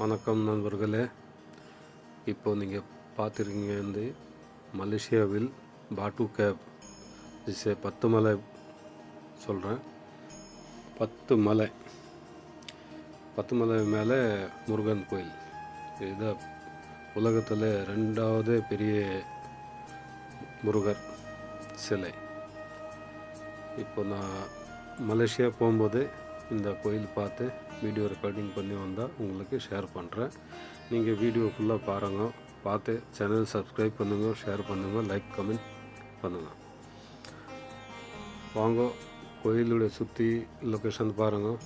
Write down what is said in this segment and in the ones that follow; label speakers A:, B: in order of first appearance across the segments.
A: வணக்கம் நண்பர்களே. இப்போ நீங்கள் பார்த்துருக்கீங்க வந்து மலேசியாவில் பாட்டு கேப். இஸ் பத்து மலை சொல்கிறேன் பத்து மலை. பத்து மலை மேலே முருகன் கோயில். இதுதான் உலகத்தில் ரெண்டாவது பெரிய முருகர் சிலை. இப்போ நான் மலேசியா போகும்போது இந்த கோயில் பார்த்து வீடியோ ரெக்கார்டிங் பண்ணி வந்தால் உங்களுக்கு ஷேர் பண்ணுறேன் நீங்கள் வீடியோ ஃபுல்லாக பாருங்க பார்த்து சேனல் சப்ஸ்கிரைப் பண்ணுங்கள் ஷேர் பண்ணுங்கள் லைக் கமெண்ட் பண்ணுங்கள் வாங்க கோயிலுடைய சுற்றி லொக்கேஷன் பாருங்கள்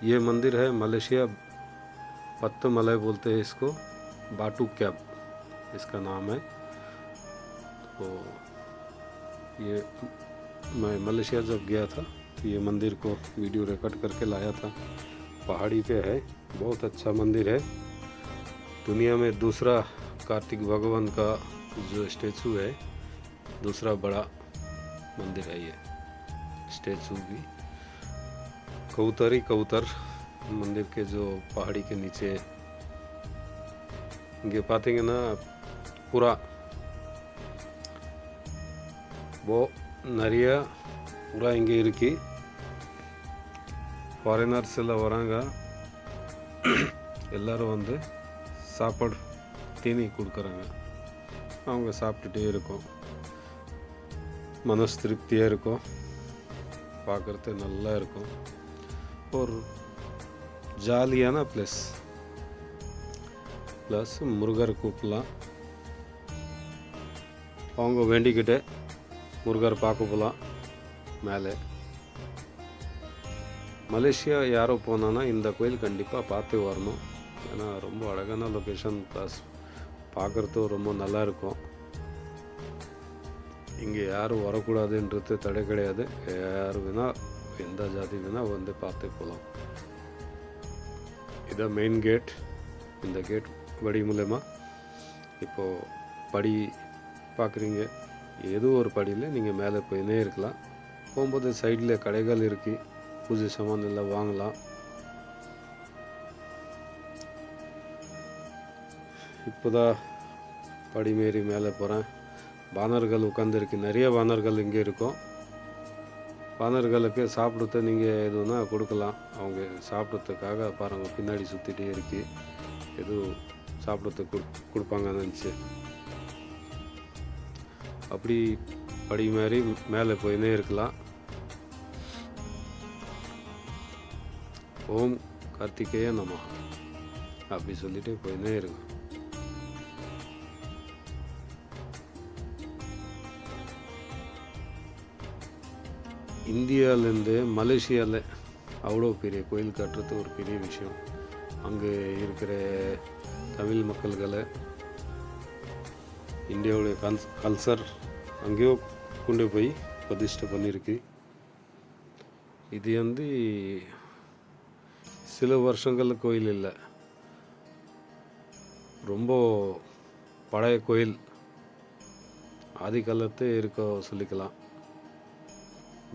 A: ये मंदिर है मलेशिया पत्त मलय बोलते हैं इसको बाटू कैब इसका नाम है तो ये मैं मलेशिया जब गया था तो ये मंदिर को वीडियो रिकॉर्ड करके लाया था। पहाड़ी पे है, बहुत अच्छा मंदिर है। दुनिया में दूसरा कार्तिक भगवान का जो स्टेचू है, दूसरा बड़ा मंदिर है ये। स्टेचू भी। कबूतरी कबूतर मंदिर के जो पहाड़ी के नीचे ये पाते ना, पूरा। वो நிறையா புறா இங்கே இருக்கு. ஃபாரினர்ஸ் எல்லாம் வராங்க. எல்லோரும் வந்து சாப்பாடு தீனி கொடுக்குறாங்க. அவங்க சாப்பிட்டுட்டே இருக்கும். மனசு திருப்தியாக இருக்கும். பார்க்குறது நல்லா இருக்கும். ஒரு ஜாலியான ப்ளஸ் ப்ளஸ் முருகர் கூப்பிடலாம். அவங்க வேண்டிக்கிட்டு முருகர் பார்க்க போகலாம். மேலே. மலேசியா யாரோ போனான்னா இந்த கோயில் கண்டிப்பாக பார்த்து வரணும். ஏன்னா ரொம்ப அழகான லொக்கேஷன் ப்ளஸ் பார்க்குறதும் ரொம்ப நல்லா இருக்கும். இங்கே யாரும் வரக்கூடாதுன்றது தடை கிடையாது. யார் வேணால் எந்த ஜாதி வேணால் வந்து பார்த்து போகலாம். இதான் மெயின் கேட் இந்த கேட் வடி மூலயமா இப்போது படி பார்க்குறீங்க. ஏதோ ஒரு படியில் நீங்கள் மேலே போயினே இருக்கலாம். போகும்போது சைடில் கடைகள் இருக்குது பூஜை சாமான் எல்லாம் வாங்கலாம். இப்போதான் படிமேறி மேலே போகிறேன் பானர்கள் உட்காந்துருக்கு நிறைய பானர்கள் இங்கே இருக்கும். பானர்களுக்கு சாப்பிடுறது நீங்கள் எதுனா கொடுக்கலாம். அவங்க சாப்பிட்றதுக்காக பாருங்கள் பின்னாடி சுற்றிட்டே இருக்கு. எதுவும் சாப்பிட்றதுக்கு கொடு கொடுப்பாங்க நினச்சி. அப்படி படி மாதிரி மேலே போயினே இருக்கலாம். ஓம் கார்த்திகேய நம. அப்படி சொல்லிட்டு போயினே இருக்கும் இந்தியாவிலேருந்து மலேசியாவில் அவ்வளோ பெரிய கோயில் கட்டுறது ஒரு பெரிய விஷயம். அங்கே இருக்கிற தமிழ் மக்கள்களை இந்தியாவுடைய கல்ஸ் கல்ச்சர் அங்கேயோ கொண்டு போய் பிரதிஷ்டை பண்ணியிருக்கு. இது வந்து சில வருஷங்கள் கோயில் இல்லை. ரொம்ப பழைய கோயில். ஆதி காலத்தே இருக்க சொல்லிக்கலாம்.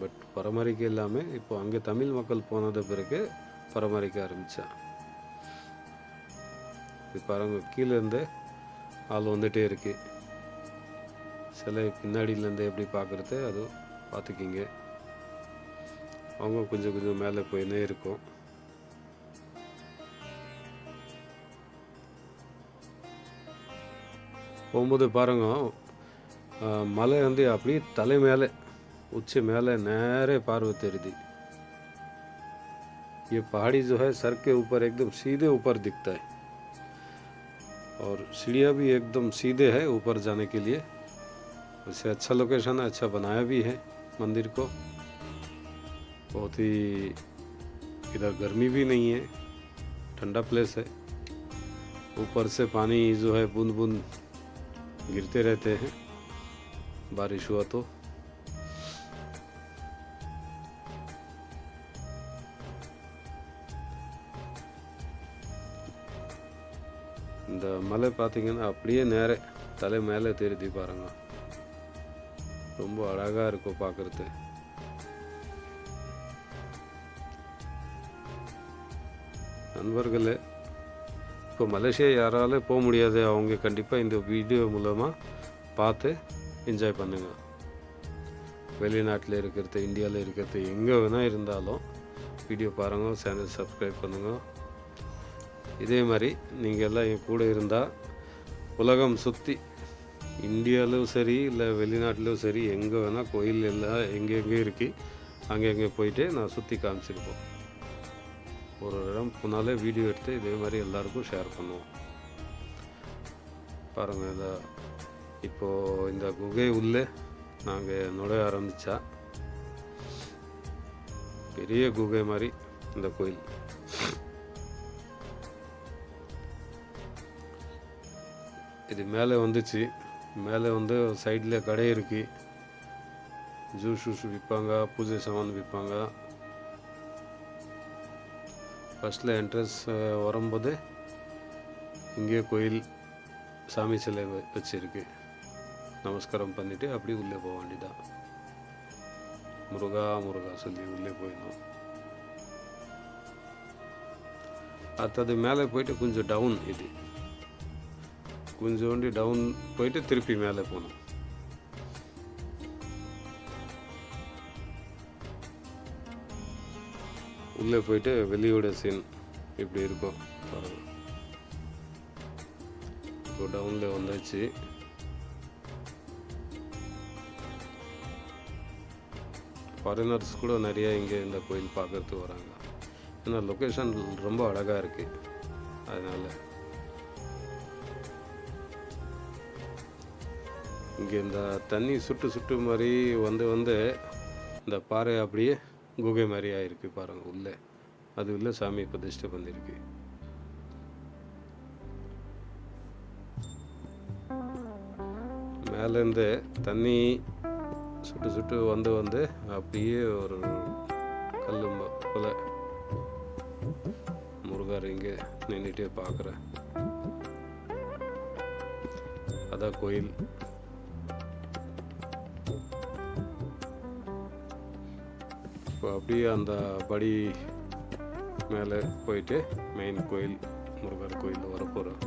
A: பட் பராமரிக்க இல்லாமல் இப்போ அங்கே தமிழ் மக்கள் போனது பிறகு பராமரிக்க ஆரம்பித்தா இப்போ அவங்க கீழேருந்து ஆள் வந்துகிட்டே இருக்குது சிலை பின்னாடியிலேருந்து எப்படி பார்க்குறது அது பார்த்துக்கிங்க அவங்க கொஞ்சம் கொஞ்சம் மேலே போயினே இருக்கும் போகும்போது பாருங்க அஹ், மலை வந்து அப்படியே தலை மேலே उच्च மேலே நேரே பார்வை தெரியுது ये पहाड़ी जो है सर के ऊपर एकदम सीधे ऊपर दिखता है और सीढ़ियाँ भी एकदम सीधे है ऊपर जाने के लिए वैसे अच्छा लोकेशन है अच्छा बनाया भी है मंदिर को बहुत ही इधर गर्मी भी नहीं है ठंडा प्लेस है ऊपर से पानी जो है बूंद बूंद गिरते रहते हैं बारिश हुआ तो இந்த மலை பார்த்தீங்கன்னா அப்படியே நேர தலை மேலே தெரியுது பாருங்க ரொம்ப அழகாக இருக்கும் பார்க்குறது நண்பர்களே இப்போ மலேசியா யாராலும் போக முடியாது அவங்க கண்டிப்பாக இந்த வீடியோ மூலமாக பார்த்து என்ஜாய் பண்ணுங்க. வெளிநாட்டில் இருக்கிறது இந்தியாவில் இருக்கிறது எங்கே வேணால் இருந்தாலும் வீடியோ பாருங்கள் சேனல் சப்ஸ்கிரைப் பண்ணுங்கள் இதே மாதிரி நீங்கள் எல்லாம் என் கூட இருந்தால் உலகம் சுற்றி இந்தியாவிலும் சரி இல்லை வெளிநாட்டிலும் சரி எங்கே வேணால் கோயில் எல்லாம் எங்கெங்கே இருக்குது அங்கெங்கே போயிட்டு நான் சுற்றி காமிச்சிருப்போம். ஒரு இடம் போனாலே வீடியோ எடுத்து இதே மாதிரி எல்லாருக்கும் ஷேர் பண்ணுவோம். பாருங்கள் இந்த இப்போது இந்த குகை உள்ளே நாங்கள் நுழைய ஆரம்பித்தா பெரிய குகை மாதிரி இந்த கோயில். இது மேலே வந்துச்சு. மேலே வந்து சைடில் கடை இருக்கு. ஜூஸ் ஜூஸ் விற்பாங்க பூஜை சாமான் விற்பாங்க. ஃபஸ்ட்டில் என்ட்ரன்ஸ் வரும்போது இங்கே கோயில் சாமி சிலை வ- வச்சிருக்கு. நமஸ்காரம் பண்ணிவிட்டு அப்படி உள்ளே போக வேண்டிதான் முருகா முருகா சொல்லி உள்ளே போயிடணும். அடுத்தது மேலே போயிட்டு கொஞ்சம் டவுன் இது. கொஞ்சோண்டு டவுன் போயிட்டு திருப்பி மேலே போகணும். உள்ளே போயிட்டு வெளியோட சீன் இப்படி இருக்கும் பாருங்கள் இப்போ டவுனில் வந்தாச்சு. ஃபாரினர்ஸ் கூட நிறையா இங்கே இந்த கோயில் பார்க்கறதுக்கு வராங்க. ஏன்னா லொக்கேஷன் ரொம்ப அழகாக இருக்குது அதனால் இங்கே இந்த தண்ணி சுட்டு சுட்டு மாதிரி வந்து வந்து இந்த பாறை அப்படியே குகை மாதிரி ஆகிருக்கு பாருங்கள் உள்ளே. அது உள்ளே சாமி பிரதிஷ்டை பண்ணியிருக்கு மேலேருந்து தண்ணி சுட்டு சுட்டு வந்து வந்து அப்படியே ஒரு கல் போல முருகர் இங்கே நின்றுட்டே பார்க்குறேன். அதான் கோயில். இப்போ அப்படியே அந்த படி மேலே போயிட்டு மெயின் கோயில் முருகர் கோயில் வர போகிறோம்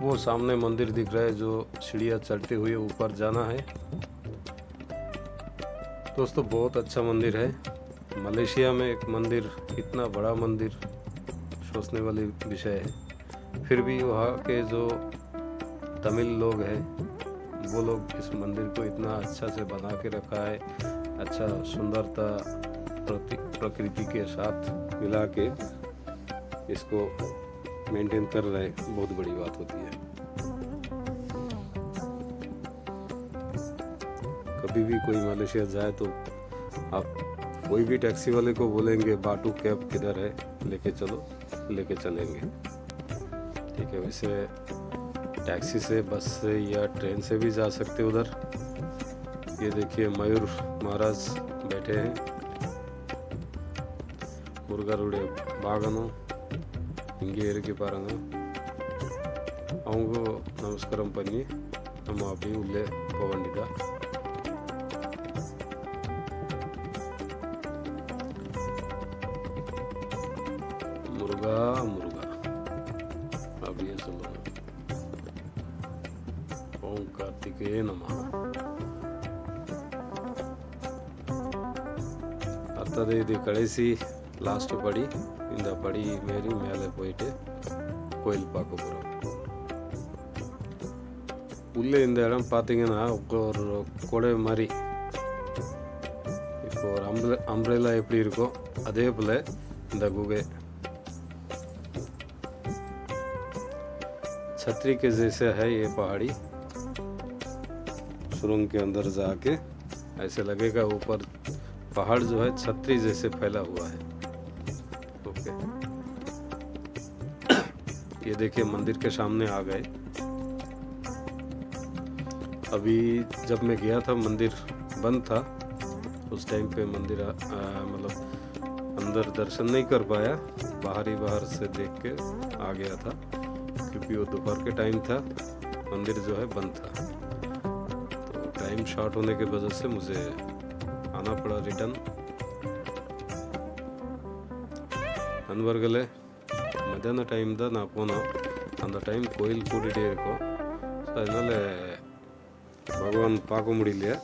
A: वो सामने मंदिर दिख रहा है जो सीढ़ियाँ चढ़ते हुए ऊपर जाना है दोस्तों बहुत अच्छा मंदिर है मलेशिया में एक मंदिर इतना बड़ा मंदिर सोचने वाली विषय है फिर भी वहाँ के जो तमिल लोग हैं वो लोग इस मंदिर को इतना अच्छा से बना के रखा है अच्छा सुंदरता प्रकृति के साथ मिला के इसको मेंटेन कर रहे बहुत बड़ी बात होती है। कभी भी कोई मलेशिया जाए तो आप कोई भी टैक्सी वाले को बोलेंगे, बाटू कैब किधर है? लेके चलो, लेके चलेंगे। ठीक है, वैसे टैक्सी से, बस से या ट्रेन से भी जा सकते उधर। ये देखिए, मयूर महाराज बैठे हैं। मुर्गर बागन इंकी पांग நமஸ்காரம் பண்ணி நம்ம அப்படியே உள்ளே போக வேண்டியதா அடுத்தது இது கடைசி லாஸ்ட் படி இந்த படி மாரி மேலே போயிட்டு கோயில் பார்க்க போகிறோம் உள்ளே இந்த இடம் பார்த்தீங்கன்னா ஒரு கொடை மாதிரி இப்போ ஒரு அம்ப்ர அம்ப்ரெல்லா எப்படி இருக்கோ அதே போல் இந்த குகை छतरी के जैसे है ये पहाड़ी सुरंग के अंदर जाके ऐसे लगेगा ऊपर पहाड़ जो है छतरी जैसे फैला हुआ है। ओके। ये देखिए, मंदिर के सामने आ गए। अभी जब मैं गया था, मंदिर बंद था, उस टाइम पे मंदिर मतलब अंदर दर्शन नहीं कर पाया। बाहर ही बाहर से देख के आ गया था, क्योंकि वो दोपहर के टाइम था, मंदिर जो है बंद था। तो टाइम शॉर्ट होने की वजह से मुझे பணப்பட ரிட்டன் நண்பர்களே மத்தியான டைம் தான் நான் போனோம். அந்த டைம் கோயில் கூட்டிகிட்டே இருக்கும். ஸோ அதனால் பகவான் பார்க்க முடியலையா?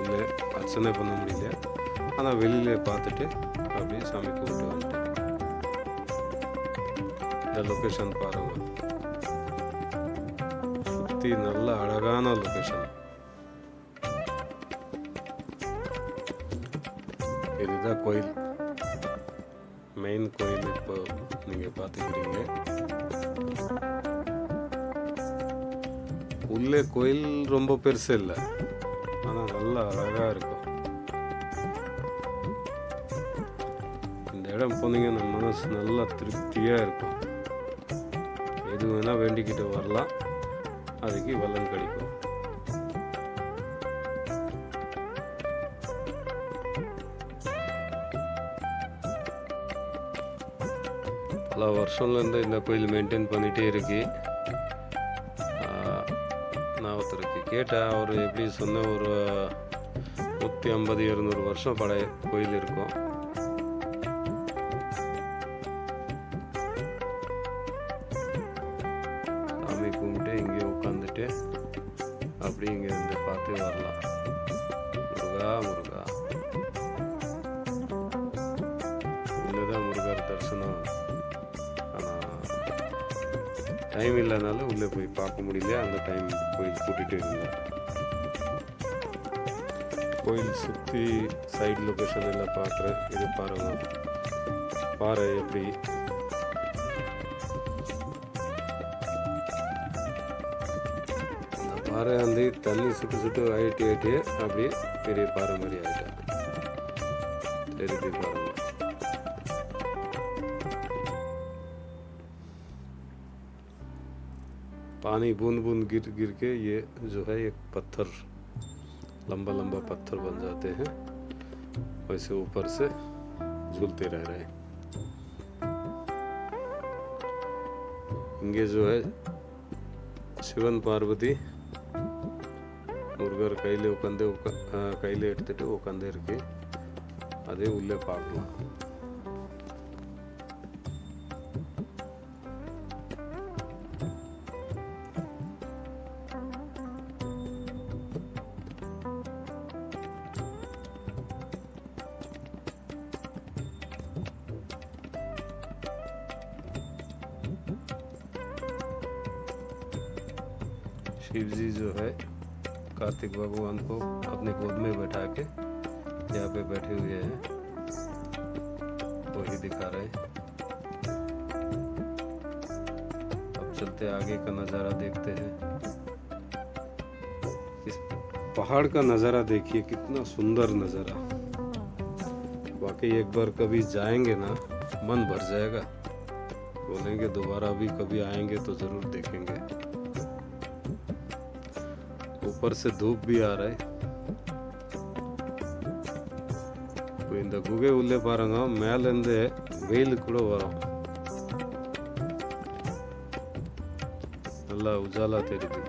A: உள்ளே அர்ச்சனை பண்ண முடியலையா? ஆனால் வெளியில் பார்த்துட்டு அப்படியே சாமி கும்பிட்டு வந்துட்டேன். இந்த லொக்கேஷன் பாருங்கள் சுற்றி நல்ல அழகான லொக்கேஷன் இதுதான் கோயில். மெயின் கோயில் இப்போ நீங்கள் பார்த்துக்கிறீங்க. உள்ளே கோயில் ரொம்ப பெருசு இல்லை. ஆனால் நல்லா அழகாக இருக்கும். இந்த இடம் போனீங்க நம்ம மனசு நல்லா திருப்தியாக இருக்கும். எது வேணால் வேண்டிக்கிட்டு வரலாம். அதுக்கு வல்லம் கிடைக்கும். வருஷம்லேருந்து இந்த கோயில் மெயின்டைன் பண்ணிகிட்டே இருக்கு. நான் ஒருத்தருக்கு கேட்டேன் அவர் எப்படி சொன்ன ஒரு நூற்றி ஐம்பது இருநூறு வருஷம் பழைய கோயில் இருக்கும். போய் பார்க்க முடியல அந்த டைம் கோயில் கூட்டிகிட்டு இருந்தேன். கோயில் சுற்றி சைடு லொக்கேஷன் எல்லாம் பார்க்குறேன். இது பாருங்க. பாறை எப்படி. அந்த பாறை வந்து தண்ணி சுட்டு சுட்டு ஆயிட்டு ஆயிட்டு அப்படியே பெரிய பாறை மாதிரி ஆயிட்டேன் தெரியுது பாருங்க. पानी बूंद बूंद गिर गिर के ये जो है एक पत्थर, लंबा लंबा पत्थर बन जाते हैं। वैसे ऊपर से झूलते रह रहे हैं। ये जो है, शिवन पार्वती முருகர் கையில உட்காந்து உட்கா கையில எடுத்துட்டு உட்காந்து இருக்கு அதே उल्ले பார்க்கலாம் शिव जी जो है, कार्तिक भगवान को अपने गोद में बैठा के यहाँ पे बैठे हुए हैं। वही दिखा रहे अब चलते आगे का नज़ारा देखते हैं। इस पहाड़ का नज़ारा देखिए, कितना सुंदर नज़ारा। वाकई एक बार कभी जाएँगे ना, मन भर जाएगा। बोलेंगे दोबारा भी कभी आएँगे तो ज़रूर देखेंगे। ऊपर से धूप भी आ रहा है இப்போ இந்த குகை உள்ளே பாருங்க மேலேருந்து வெயில் கூட வரும் நல்லா உஜாலா தெரியுது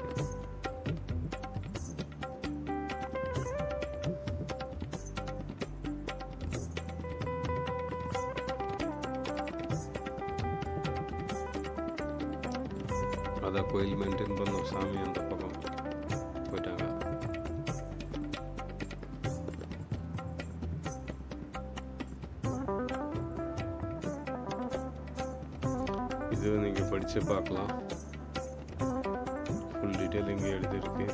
A: இது நீங்கள் படித்து பார்க்கலாம் ஃபுல் டீட்டெயில் இங்கே எழுதியிருக்கு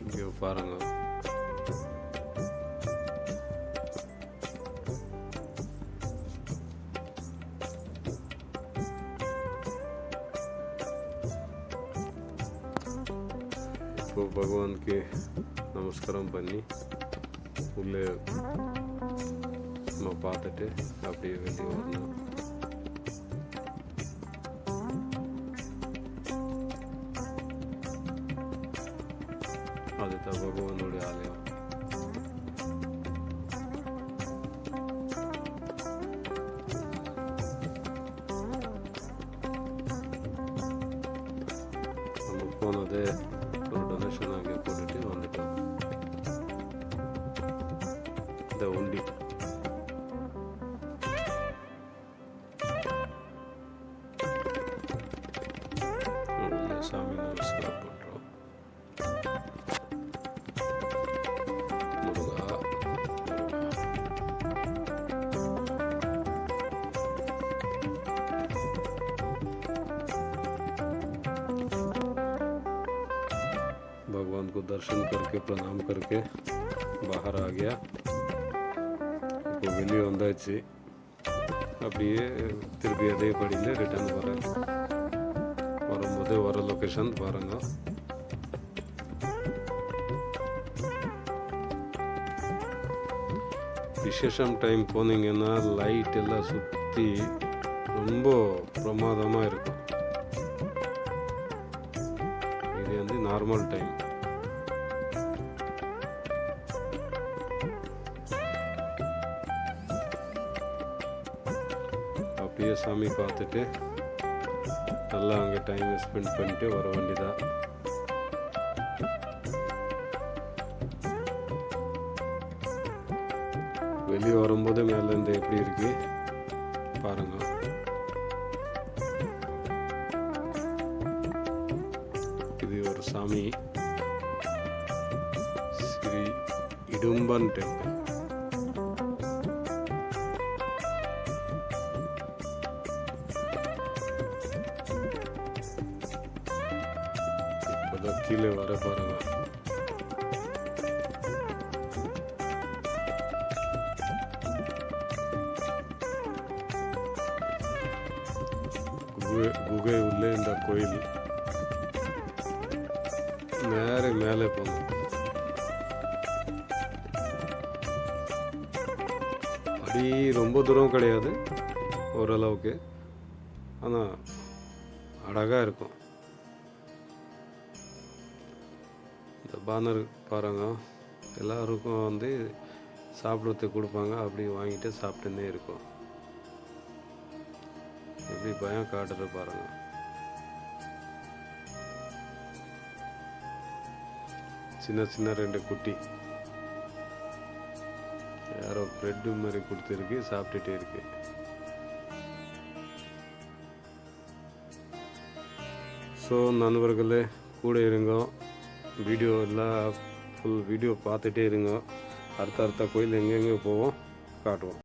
A: இங்கே பாருங்க இப்போ பகவானுக்கு நமஸ்காரம் பண்ணி உள்ளே நம்ம பார்த்துட்டு அப்படியே வெளியே வரணும் இந்த உண்டி உள்ள சாமி நமஸ்காரம் பண்ணுறோம் முருகா भगवान को दर्शन करके प्रणाम करके बाहर आ गया இப்போ வெளியே வந்தாச்சு. அப்படியே திருப்பி அதே படியில் ரிட்டர்ன் வரேன் வரும்போது வர லொக்கேஷன் பாருங்க. விசேஷம் டைம் போனீங்கன்னா லைட் எல்லாம் சுற்றி ரொம்ப பிரமாதமாக இருக்கும். பார்த்துட்டு நல்லா அவங்க டைம் ஸ்பெண்ட் பண்ணிட்டு வர வேண்டியதான் வெளியே வரும்போது மேலேருந்து எப்படி இருக்கு? பாருங்க. இது ஒரு சாமி ஸ்ரீ இடும்பன் டெம்பிள் வர பாருங்க. குகை உள்ளே இந்த கோயில். நேர மேலே போகணும் அடி ரொம்ப தூரம் கிடையாது ஓரளவுக்கு. ஆனால் அழகாக இருக்கும். பானர் பாருங்க. எல்லாருக்கும் வந்து சாப்பிட்றதுக்கு கொடுப்பாங்க. அப்படி வாங்கிட்டு சாப்பிட்டுன்னே இருக்கும். எப்படி பயம் காட்டுறது பாருங்கள் சின்ன சின்ன ரெண்டு குட்டி. யாரோ பிரெட்டு மாதிரி கொடுத்துருக்கு சாப்பிட்டுட்டே இருக்கு. ஸோ நண்பர்களே கூட இருங்கோ. வீடியோ எல்லாம் ஃபுல் வீடியோ பார்த்துட்டே இருங்க. அடுத்த அடுத்த கோயில் எங்கெங்கே போவோம் காட்டுவோம்.